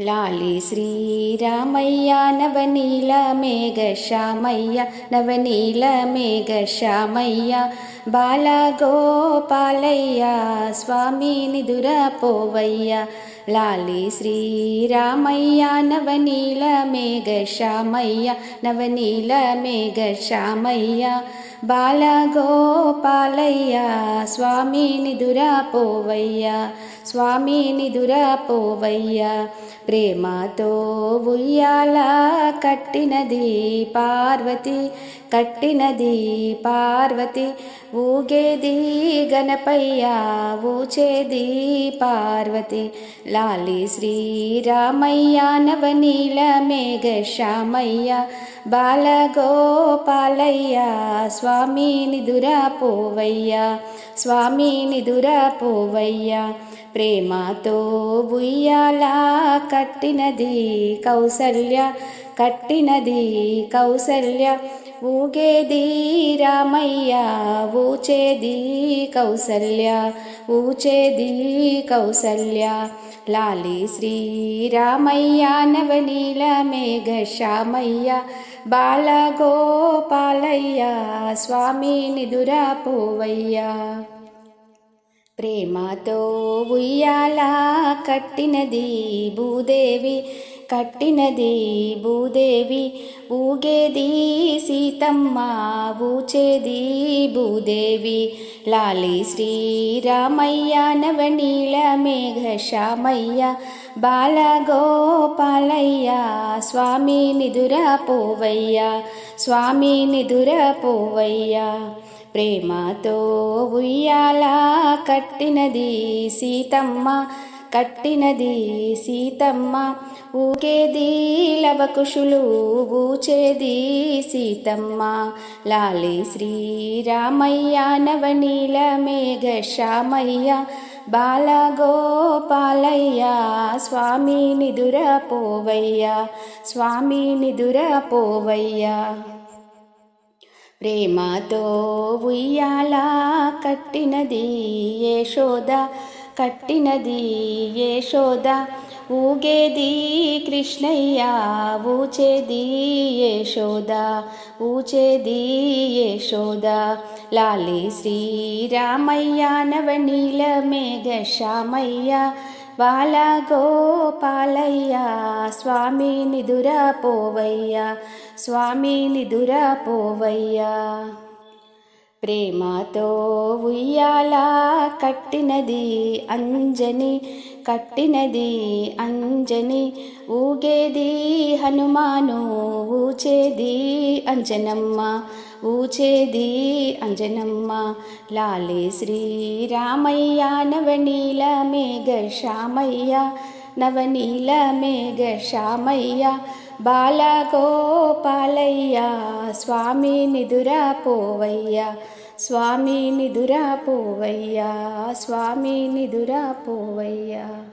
లాలి శ్రీరామయ్య నవనీల మేఘ శ్యామయ్య నవనీల మేఘ శ్యామయ్య బాలగోపాలయ్య స్వామి నిదుర పోవయ్య. లాలి శ్రీరామయ్య నవనీల మేఘ శ్యామయ్య నవనీల మేఘ శ్యామయ్య బాలగోపాలయ్య స్వామిని స్వామి నిదుర పోవయ్య స్వామి నిదుర ప్రేమతో ఉయ్యాల కట్టినది పార్వతి కట్టినది పార్వతి. ఊగేది గణపయ్య ఊచేది పార్వతి. లాలి శ్రీరామయ్య నవనీల మేఘ శ్యామయ్య. బాలగోపాలయ్య స్వా స్వామి నిదురా పోవయ్య స్వామి నిదురా పోవయ్య. ప్రేమతో ఉయ్యాలా కట్టినది కౌసల్య కట్టినది కౌసల్య. ఊగేది రామయ్య ఊచేది కౌసల్య ఊచేది కౌసల్య. లాలి శ్రీరామయ్య నవనీల మేఘ శ్యామయ్య. బాలగోపాలయ్య స్వామి నిదుర పోవయ్య. ప్రేమతో ఉయ్యాల కట్టినది భూదేవి. కట్టినది భూదేవి ఊగేది సీతమ్మ ఊచేది భూదేవి. లాలి శ్రీరామయ్య నవనీల మేఘ శ్యామయ్య బాలగోపాలయ్య స్వామి నిదుర పోవయ్య స్వామి నిదుర పోవయ్య. ప్రేమతో ఉయ్యాల కట్టినది సీతమ్మ కట్టినది సీతమ్మ. ఊకేది లవకుశులు ఊచేది సీతమ్మ. లాలి శ్రీరామయ్య నవనీల మేఘ శ్యామయ్య. బాలగోపాలయ్య స్వామి నిదుర పోవయ్య. స్వామి నిదుర పోవయ్య. ప్రేమతో ఉయ్యాల కట్టినది యశోద. కట్టినది యశోద. ఊగేది కృష్ణయ్య ఊచేది యశోద. ఊచేది యశోద. లాలి శ్రీరామయ్య నవనీల మేఘ శ్యామయ్య. బాల గోపాలయ్య స్వామి నిదుర పోవయ్య స్వామి నిదుర పోవయ్యా ప్రేమతో ఉయ్యాల కట్టినది అంజని కట్టినది అంజని ఊగేది హనుమాను ఊచేది అంజనమ్మ ఊచేది అంజనమ్మ. లాలి శ్రీరామయ్య నవనీల మేఘ శ్యామయ్య నవనీల మేఘ శ్యామయ్య బాలగోపాలయ్య స్వామి నిదుర పోవయ్య స్వామి నిదుర పోవయ్య స్వామి నిదుర పోవయ్యా.